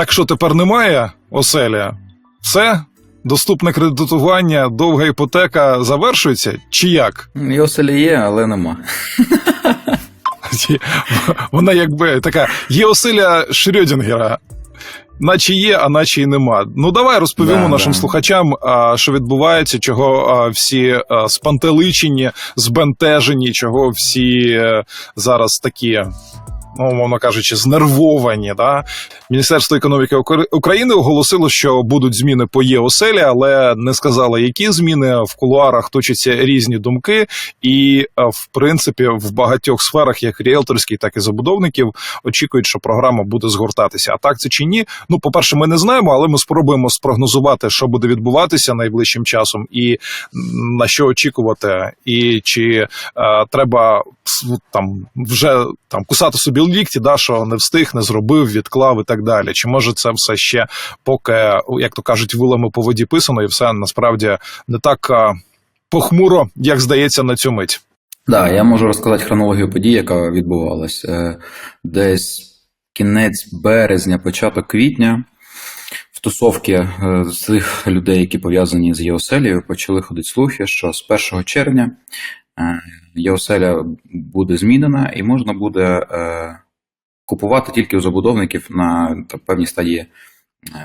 Так що тепер немає оселя? Все? Доступне кредитування, довга іпотека завершується? Чи як? І оселя є, але нема. Вона якби така є оселя Шрёдінгера. Наче є, а наче й нема. Ну давай розповімо Да, нашим да. слухачам, що відбувається, чого всі спантеличені, збентежені, чого всі е, зараз такі. Ну, умовно кажучи, знервовані. Да? Міністерство економіки України оголосило, що будуть зміни по ЄОСЕЛі, але не сказало, які зміни в кулуарах точаться різні думки, і е, в принципі в багатьох сферах, як ріелторській, так і забудовників, очікують, що програма буде згортатися. А так це чи ні? Ну, по-перше, ми не знаємо, але ми спробуємо спрогнозувати, що буде відбуватися найближчим часом, і на що очікувати, і чи е, треба с- там вже там кусати собі лікті, да, що не встиг, не зробив, відклав і так далі. Чи може це все ще поки, як то кажуть, вилами по воді писано, і все насправді не так похмуро, як здається на цю мить. Да, я можу розказати хронологію подій, яка відбувалась. Е, Десь кінець березня, початок квітня. В тусовки е, цих людей, які пов'язані з Єоселією, почали ходити слухи, що з 1 червня е, Єоселя буде змінена і можна буде е, купувати тільки у забудовників на певній стадії е,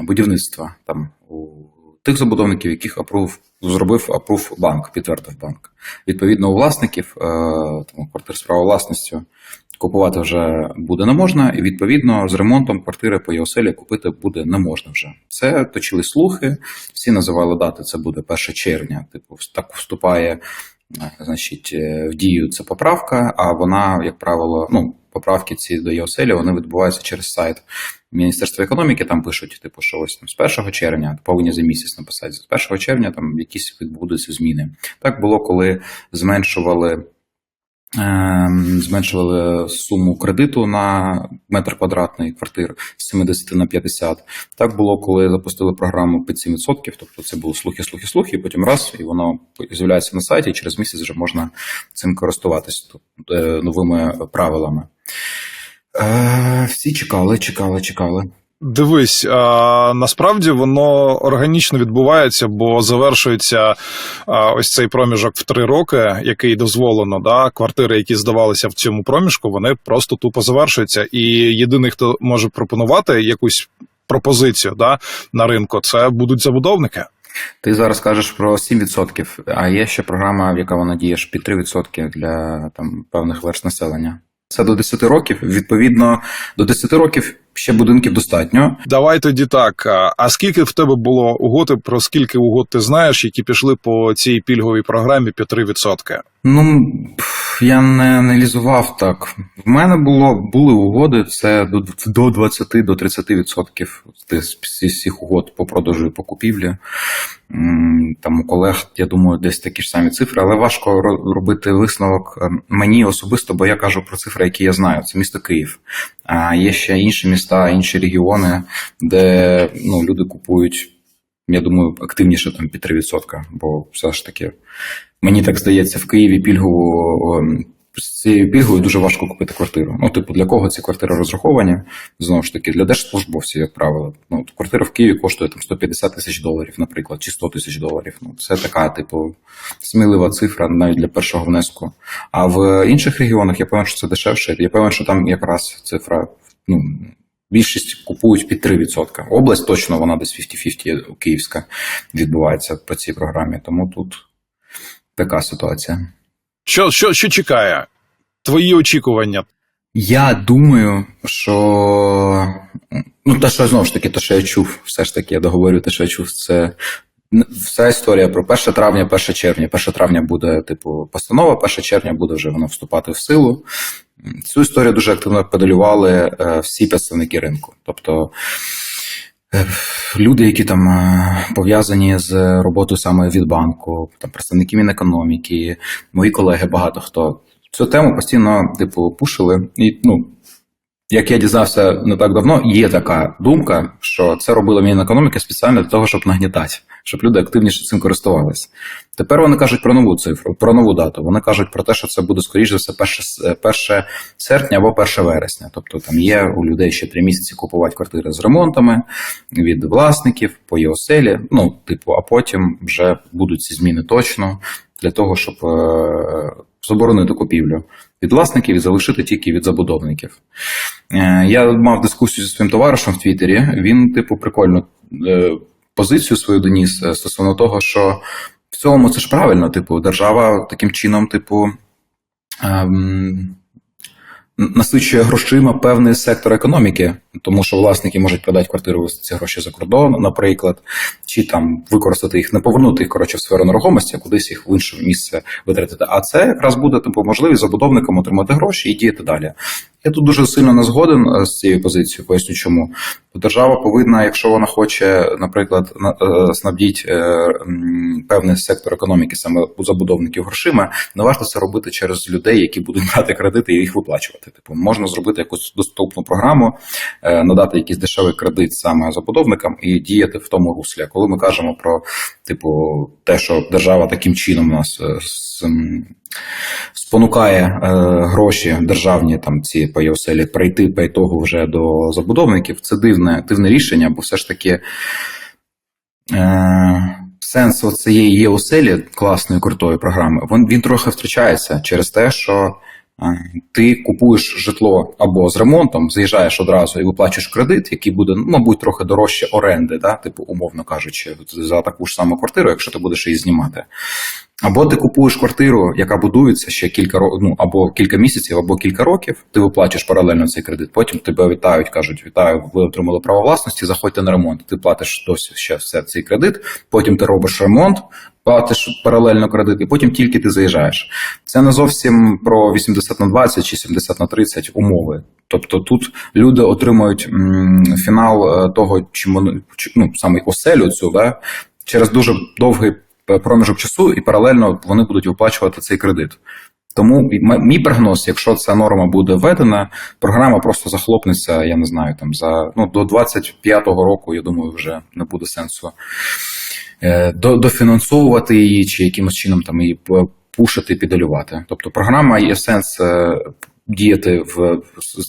будівництва. Там у тих забудовників, яких апрув зробив апрув банк, підтвердив банк. Відповідно, у власників там, квартир з правом власністю купувати вже буде не можна, і відповідно з ремонтом квартири по ЄОСЕЛі купити буде не можна вже. Це точили слухи, всі називали дати, це буде 1 червня. Типу, так вступає значить, е, в дію ця поправка, а вона, як правило, ну, поправки ці до ЄОСЕЛі, вони відбуваються через сайт Міністерства економіки, там пишуть, типу, що ось там з 1 червня, повинні за місяць написати, з 1 червня там якісь відбудуться зміни. Так було, коли зменшували. Ем, Зменшували суму кредиту на метр квадратний квартир з 70 на 50. Так було, коли запустили програму під 7%, тобто це були слухи, слухи, слухи, і потім раз, і воно з'являється на сайті, і через місяць вже можна цим користуватись тут, е, новими правилами. Е, всі чекали, чекали, чекали. Дивись, а, насправді воно органічно відбувається, бо завершується а, ось цей проміжок в три роки, який дозволено. Да, квартири, які здавалися в цьому проміжку, вони просто тупо завершуються. І єдиний, хто може пропонувати якусь пропозицію да, на ринку, це будуть забудовники. Ти зараз кажеш про 7%, а є ще програма, в яка вона діє під 3% для там певних верст населення. Це до 10 років. Відповідно, до 10 років ще будинків достатньо. Давай тоді так. А скільки в тебе було угод, і про скільки угод ти знаєш, які пішли по цій пільговій програмі під 3%? Ну пф, я не аналізував так. В мене було були угоди. Це до до 20 до 30% з всіх угод по продажу і по купівлі. Там у колег, я думаю, десь такі ж самі цифри, але важко робити висновок е, мені особисто, бо я кажу про цифри, які я знаю. Це місто Київ. А є ще інші міста, інші регіони, де ну, люди купують. Я думаю, активніше там під 3%, бо все ж таки Мені так здається, в Києві пільгову ем, з цією пільгою дуже важко купити квартиру. Ну, типу, для кого ці квартири розраховані? Знову ж таки, для держслужбовців, як правило. Ну, квартира в Києві коштує там 150 тисяч доларів, наприклад, чи 100 тисяч доларів. Ну, це така, типу, смілива цифра навіть для першого внеску. А в інших регіонах я певен, що це дешевше. Я певен, що там якраз цифра, ну. Більшість купують під 3%. Область точно вона десь 50-50 київська відбувається по цій програмі. Тому тут така ситуація. Що, що, що чекає? Твої очікування? Я думаю, що ну, те, що знову ж таки, те, що я чув, все ж таки, я договорю, те, що я чув, це вся історія про 1 травня, 1 червня. 1 травня буде, типу, постанова, 1 червня буде вже воно вступати в силу. Цю історію дуже активно педалювали е, всі представники ринку. Тобто е, люди, які там е, пов'язані з роботою саме від банку, там представники Мінекономіки, мої колеги, багато хто цю тему постійно, типу, пушили. І ну, як я дізнався не так давно, є така думка, що це робила Мінекономіка спеціально для того, щоб нагнітати, щоб люди активніше цим користувалися. Тепер вони кажуть про нову цифру, про нову дату. Вони кажуть про те, що це буде скоріш за все 1, 1 серпня або 1 вересня. Тобто там є у людей ще три місяці купувати квартири з ремонтами від власників по є оселі. Ну, типу, а потім вже будуть ці зміни точно для того, щоб е, заборонити купівлю від власників і залишити тільки від забудовників. Е, Я мав дискусію зі своїм товаришем в Твіттері. Він, типу, прикольно е, позицію свою доніс стосовно того, що в цілому це ж правильно, типу, держава таким чином, типу. ем, Насичує грошима певний сектор економіки, тому що власники можуть продати квартиру, ці гроші за кордон, наприклад, чи там використати їх, не повернути їх коротше в сферу нерухомості, а кудись їх в інше місце витратити. А це якраз буде типу можливість забудовникам отримати гроші і діяти далі. Я тут дуже сильно не згоден е, з цією позицією, поясню чому. Держава повинна, якщо вона хоче, наприклад, е, снабдіть е, певний сектор економіки, саме у забудовників грошима, не варто це робити через людей, які будуть брати кредити і їх виплачувати. Типу, можна зробити якусь доступну програму, надати якийсь дешевий кредит саме забудовникам і діяти в тому руслі. Коли ми кажемо про типу те, що держава таким чином нас е, спонукає е, гроші державні там ці по прийти по вже до забудовників, це дивне, дивне рішення, бо все ж таки. Е, Сенс цієї ЄОСЕЛі, класної крутої програми, він, він трохи втрачається через те, що ти купуєш житло або з ремонтом, заїжджаєш одразу і виплачуєш кредит, який буде, ну, мабуть, трохи дорожче оренди, да? типу, умовно кажучи, за таку ж саму квартиру, якщо ти будеш її знімати. Або ти купуєш квартиру, яка будується ще кілька років, ну або кілька місяців, або кілька років. Ти виплачуєш паралельно цей кредит. Потім тебе вітають, кажуть: вітаю, ви отримали право власності, заходьте на ремонт. Ти платиш досі ще все цей кредит. Потім ти робиш ремонт, платиш паралельно кредит, і потім тільки ти заїжджаєш. Це не зовсім про 80 на 20 чи 70 на 30 умови. Тобто тут люди отримують фінал е, того, вони ну, саме оселю цю, да, через дуже довгий проміжок часу, і паралельно вони будуть виплачувати цей кредит. Тому мій прогноз, якщо ця норма буде введена, програма просто захлопнеться, я не знаю, там за ну до 25-го року, я думаю, вже не буде сенсу дофінансовувати її чи якимось чином там її пушити, підалювати. Тобто програма є сенс е, діяти в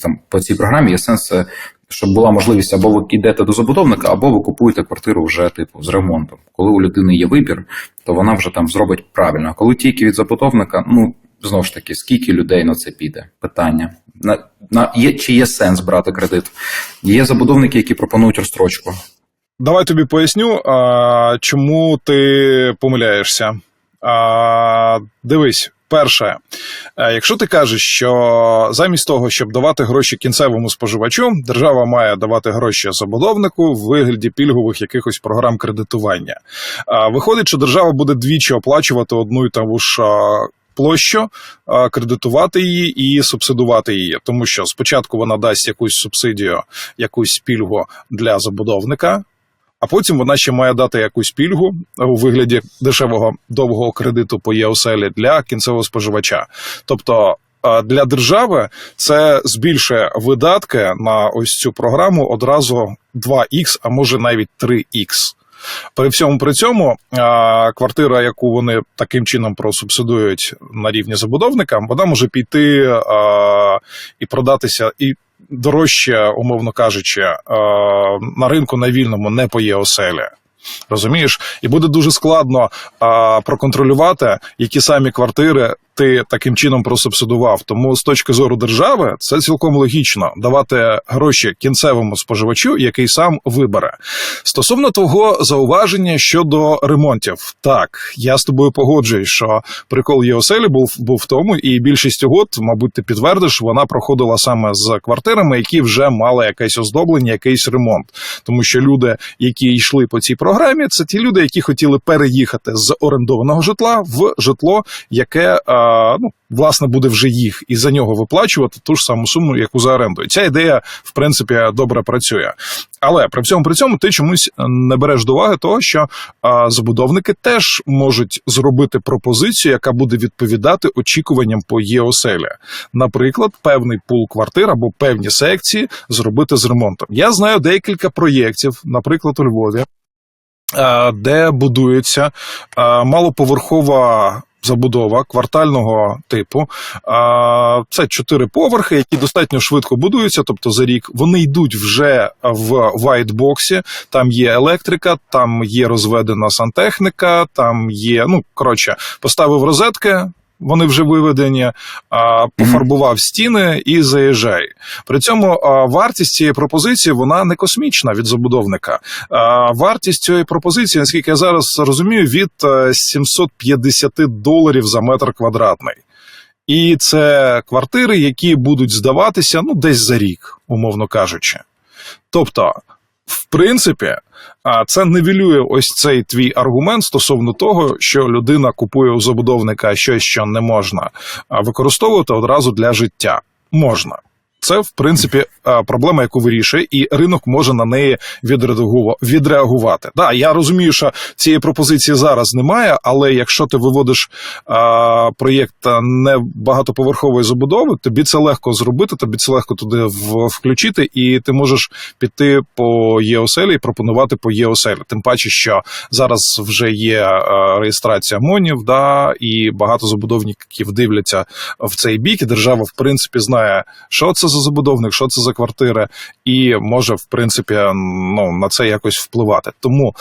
там по цій програмі, є сенс. е, Щоб була можливість або ви йдете до забудовника, або ви купуєте квартиру вже типу з ремонтом. Коли у людини є вибір, то вона вже там зробить правильно. А коли тільки від забудовника, ну знову ж таки, скільки людей на це піде? Питання на, на є чи є сенс брати кредит? Є забудовники, які пропонують розстрочку. Давай тобі поясню, а, чому ти помиляєшся. А, дивись, перше, е, якщо ти кажеш, що замість того, щоб давати гроші кінцевому споживачу, держава має давати гроші забудовнику в вигляді пільгових якихось програм кредитування. Виходить, що держава буде двічі оплачувати одну і тому ж. Площу кредитувати її і субсидувати її, тому що спочатку вона дасть якусь субсидію, якусь пільгу для забудовника, а потім вона ще має дати якусь пільгу у вигляді дешевого довгого кредиту по ЄОСЕЛі для кінцевого споживача. Тобто е, для держави це збільшує видатки на ось цю програму одразу 2х, а може навіть 3х. При всьому при цьому е, квартира, яку вони таким чином просубсидують на рівні забудовника, вона може піти е, і продатися і дорожче, умовно кажучи, е, на ринку на вільному не по ЄОСЕЛі. Розумієш, і буде дуже складно а, проконтролювати, які самі квартири ти таким чином просубсидував. Тому з точки зору держави це цілком логічно давати гроші кінцевому споживачу, який сам вибере. Стосовно того зауваження щодо ремонтів, так я з тобою погоджуюсь, що прикол ЄОСЕЛі був був в тому, і більшість угод, мабуть, ти підтвердиш, вона проходила саме з квартирами, які вже мали якесь оздоблення, якийсь ремонт. Тому що люди, які йшли по цій програмі, це ті люди, які хотіли переїхати з орендованого житла в житло, яке а, ну, власне буде вже їх і за нього виплачувати ту ж саму суму, яку за оренду. І ця ідея, в принципі, добре працює. Але при всьому при цьому ти чомусь не береш до уваги того, що а, забудовники теж можуть зробити пропозицію, яка буде відповідати очікуванням по ЄОСЕЛі. Наприклад, певний пул квартир або певні секції зробити з ремонтом. Я знаю декілька проєктів, наприклад, у Львові, де будується малоповерхова. Забудова квартального типу. Це чотири поверхи, які достатньо швидко будуються. Тобто за рік вони йдуть вже в вайтбоксі. Там є електрика, там є розведена сантехніка, там є. Ну коротше, поставив розетки. Вони вже виведені, пофарбував стіни і заїжджай. При цьому вартість цієї пропозиції вона не космічна від забудовника. Вартість цієї пропозиції, наскільки я зараз розумію, від е, 750 доларів за метр квадратний. І це квартири, які будуть здаватися ну десь за рік, умовно кажучи. Тобто, в принципі, це невілює ось цей твій аргумент стосовно того, що людина купує у забудовника щось, що не можна використовувати одразу для життя. Можна. Це, в принципі, проблема, яку вирішує, і ринок може на неї відреагува- відреагувати. Да, я розумію, що цієї пропозиції зараз немає, але якщо ти виводиш а, проєкт не багатоповерхової забудови, тобі це легко зробити, тобі це легко туди включити, і ти можеш піти по ЄОСЕЛі і пропонувати по ЄОСЕЛі. Тим паче, що зараз вже є реєстрація МОНів, да, і багато забудовників дивляться в цей бік, і держава, в принципі, знає, що це за забудовник, що це за квартири, і може, в принципі, ну, на це якось впливати. Тому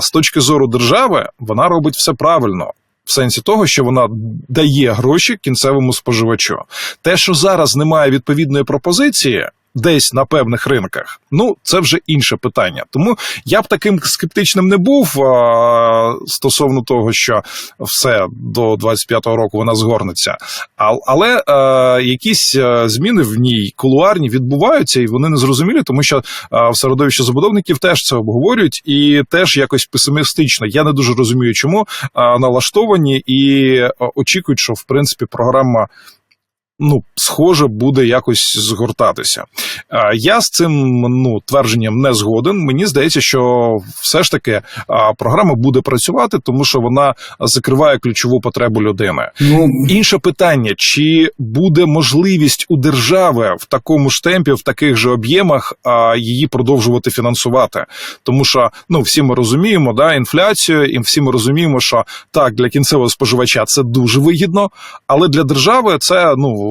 з точки зору держави вона робить все правильно. В сенсі того, що вона дає гроші кінцевому споживачу. Те, що зараз немає відповідної пропозиції. Десь на певних ринках, ну це вже інше питання. Тому я б таким скептичним не був а, стосовно того, що все до 25-го року вона згорнеться. А- Але е, якісь е, зміни в ній кулуарні відбуваються, і вони незрозумілі, тому що е, в середовищі забудовників теж це обговорюють і теж якось песимістично. Я не дуже розумію, чому е, налаштовані і очікують, що в принципі програма. Ну, схоже, буде якось згортатися. Я з цим ну твердженням не згоден. Мені здається, що все ж таки програма буде працювати, тому що вона закриває ключову потребу людини. Ну, Інше питання: чи буде можливість у держави в такому ж темпі, в таких же об'ємах її продовжувати фінансувати? Тому що ну всі ми розуміємо, да, інфляцію, і всі ми розуміємо, що так для кінцевого споживача це дуже вигідно, але для держави це ну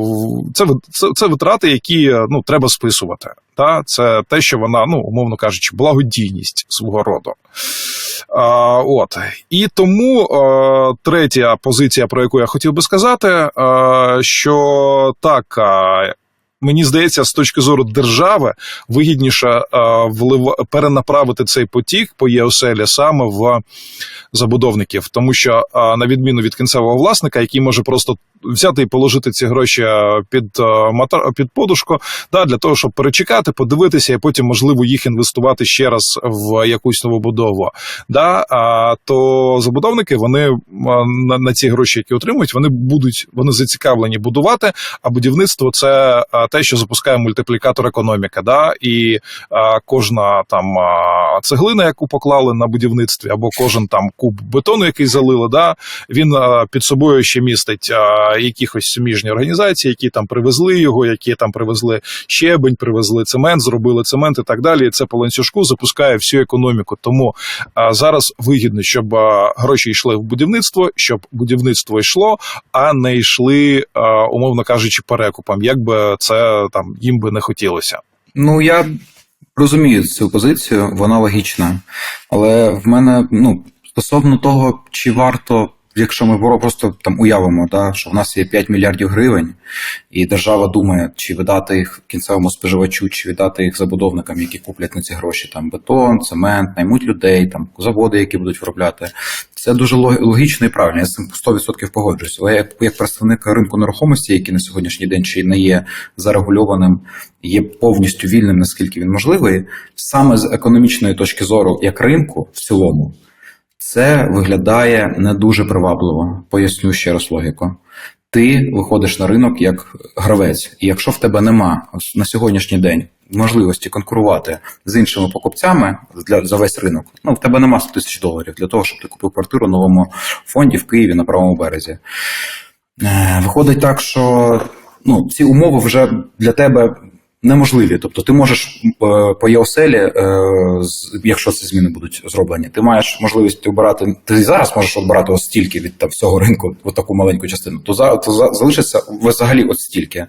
це, це, це витрати, які ну треба списувати. Та це те, що вона, ну умовно кажучи, благодійність свого роду. А, от і тому е, третя позиція, про яку я хотів би сказати, е, що так. е, Мені здається, з точки зору держави вигідніше е, влив... перенаправити цей потік по ЄОСЕЛі саме в забудовників, тому що е, на відміну від кінцевого власника, який може просто взяти і положити ці гроші е, під е, під подушку, да, для того, щоб перечекати, подивитися, і потім можливо їх інвестувати ще раз в якусь нову будову. Да, а, то забудовники вони е, на, на ці гроші, які отримують, вони будуть вони зацікавлені будувати. А будівництво це те, що запускає мультиплікатор економіки. Да, і е, кожна там цеглина, яку поклали на будівництві, або кожен там куб бетону, який залили, да, він під собою ще містить якихось суміжні організації, які там привезли його, які там привезли щебень, привезли цемент, зробили цемент і так далі. І це по ланцюжку запускає всю економіку. Тому а, зараз вигідно, щоб а, гроші йшли в будівництво, щоб будівництво йшло, а не йшли, а, умовно кажучи, перекупом. Як би це там їм би не хотілося. Ну, я розумію цю позицію, вона логічна. Але в мене, ну, стосовно того, чи варто, якщо ми просто там уявимо, да, що в нас є 5 мільярдів гривень, і держава думає, чи видати їх кінцевому споживачу, чи віддати їх забудовникам, які куплять на ці гроші там бетон, цемент, наймуть людей, там заводи, які будуть виробляти. Це дуже лог- логічно і правильно. Я з цим 100% погоджуюсь. Але як, як представник ринку нерухомості, який на сьогоднішній день ще й не є зарегульованим, є повністю вільним, наскільки він можливий, саме з економічної точки зору, як ринку в цілому, Це виглядає не дуже привабливо. Поясню ще раз логіку. Ти виходиш на ринок як гравець, і якщо в тебе нема на сьогоднішній день можливості конкурувати з іншими покупцями для за весь ринок, ну в тебе нема 100 тисяч доларів для того, щоб ти купив квартиру в новому фонді в Києві на правому березі. Е, Виходить так, що ну, ці умови вже для тебе неможливі. Тобто ти можеш е, по ЄОСЕЛі, е, якщо ці зміни будуть зроблені, ти маєш можливість обирати. Ти зараз можеш обирати ось стільки від там, всього ринку, от таку маленьку частину, то, за, то за, залишиться взагалі ось стільки.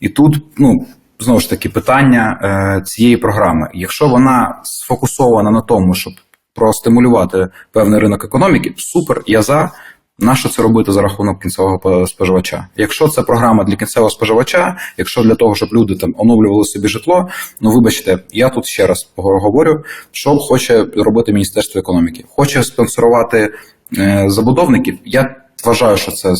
І тут, ну. Знову ж таки, питання е, цієї програми. Якщо вона сфокусована на тому, щоб простимулювати певний ринок економіки, супер, я за. Нащо це робити за рахунок кінцевого споживача? Якщо це програма для кінцевого споживача, якщо для того, щоб люди там оновлювали собі житло, ну вибачте, я тут ще раз говорю, що хоче робити Міністерство економіки. Хоче спонсорувати е, забудовників. Я вважаю, що це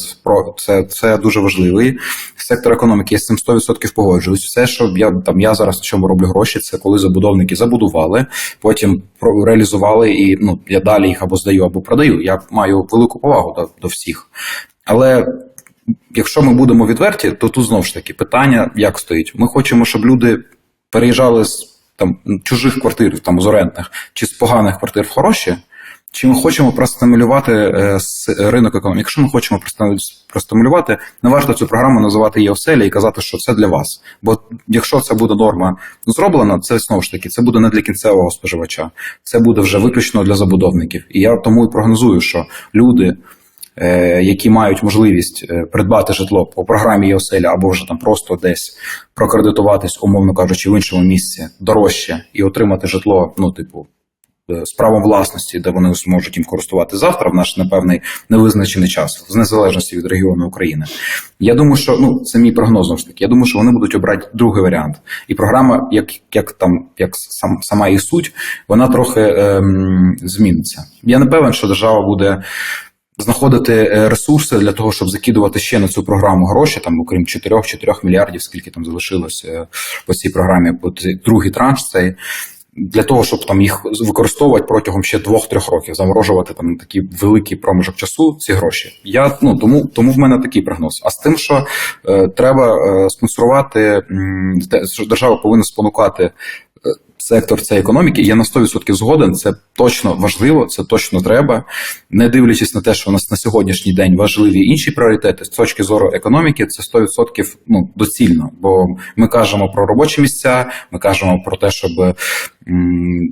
це, це дуже важливий сектор економіки. Я з цим 100% погоджуюсь. Все, що я там я зараз чому роблю гроші, це коли забудовники забудували, потім реалізували і ну я далі їх або здаю, або продаю. Я маю велику повагу до, до всіх. Але якщо ми будемо відверті, то тут знову ж таки питання як стоїть. Ми хочемо, щоб люди переїжджали з там чужих квартир, там з орендних чи з поганих квартир в хороші. Чи ми хочемо простимулювати е, ринок економіки? Якщо ми хочемо простиму- простимулювати, не варто цю програму називати ЄОСЕЛі і казати, що це для вас. Бо якщо це буде норма зроблена, це знову ж таки це буде не для кінцевого споживача, це буде вже виключно для забудовників. І я тому і прогнозую, що люди, е, які мають можливість е, придбати житло по програмі ЄОСЕЛі або вже там просто десь прокредитуватись, умовно кажучи, в іншому місці дорожче і отримати житло, ну, типу, з правом власності, де вони зможуть їм користувати завтра в наш непевний невизначений час, з незалежності від регіону України. Я думаю, що ну це мій прогноз ж таки. Я думаю, що вони будуть обрати другий варіант. І програма, як, як там, як сам сама її суть, вона трохи ем, зміниться. Я не певен, що держава буде. Знаходити е, ресурси для того, щоб закидувати ще на цю програму гроші, там окрім 4-4 мільярдів, скільки там залишилось е, по цій програмі, по другий транш цей для того, щоб там їх використовувати протягом ще двох-трьох років, заморожувати там на такий великий проміжок часу ці гроші. Я ну тому, тому в мене такий прогноз. А з тим, що е, треба е, спонсорувати, що держава повинна спонукати. Сектор це економіки, я на 100% згоден. Це точно важливо, це точно треба. Не дивлячись на те, що у нас на сьогоднішній день важливі інші пріоритети з точки зору економіки, це 100% ну, доцільно. Бо ми кажемо про робочі місця, ми кажемо про те, щоб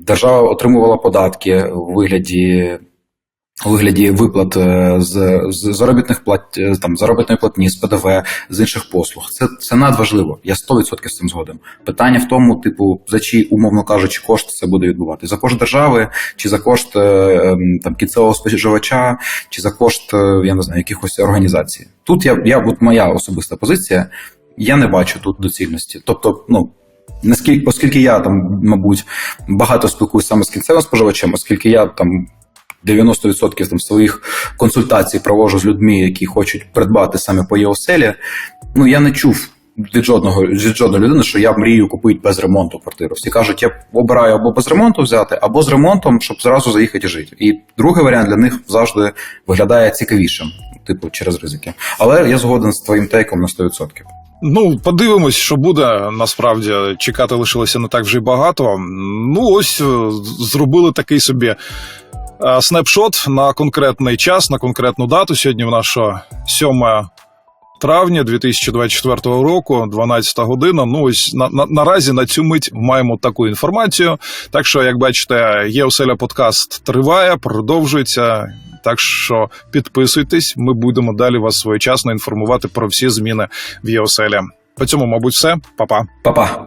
держава отримувала податки у вигляді. У вигляді виплат е, з, з заробітних плат е, там заробітної платні, з ПДВ, з інших послуг. Це, це надважливо. Я 100% з цим згоден. Питання в тому, типу, за чий, умовно кажучи, кошт це буде відбувати. За кошт держави, чи за кошт е, ем, там кінцевого споживача, чи за кошт, я не знаю, якихось організацій. Тут я, я от моя особиста позиція. Я не бачу тут доцільності. Тобто, ну. Наскільки, оскільки я там, мабуть, багато спілкуюся саме з кінцевим споживачем, оскільки я там 90% там своїх консультацій проводжу з людьми, які хочуть придбати саме по ЄОСЕЛі, ну я не чув від жодного від жодної людини, що я мрію купити без ремонту квартиру. Всі кажуть, я обираю або без ремонту взяти, або з ремонтом, щоб зразу заїхати і жити. І другий варіант для них завжди виглядає цікавішим, типу через ризики. Але я згоден з твоїм тейком на 100%. Ну, подивимось, що буде. Насправді чекати лишилося не так вже й багато. Ну, ось е, зробили такий собі снапшот на конкретний час, на конкретну дату. Сьогодні в що, 7 травня 2024 року, 12 година. Ну, ось на, на, наразі на цю мить маємо таку інформацію. Так що, як бачите, є подкаст триває, продовжується. Так що підписуйтесь, ми будемо далі вас своєчасно інформувати про всі зміни в ЄОСЕЛі. По цьому, мабуть, все. Па-па. Па-па!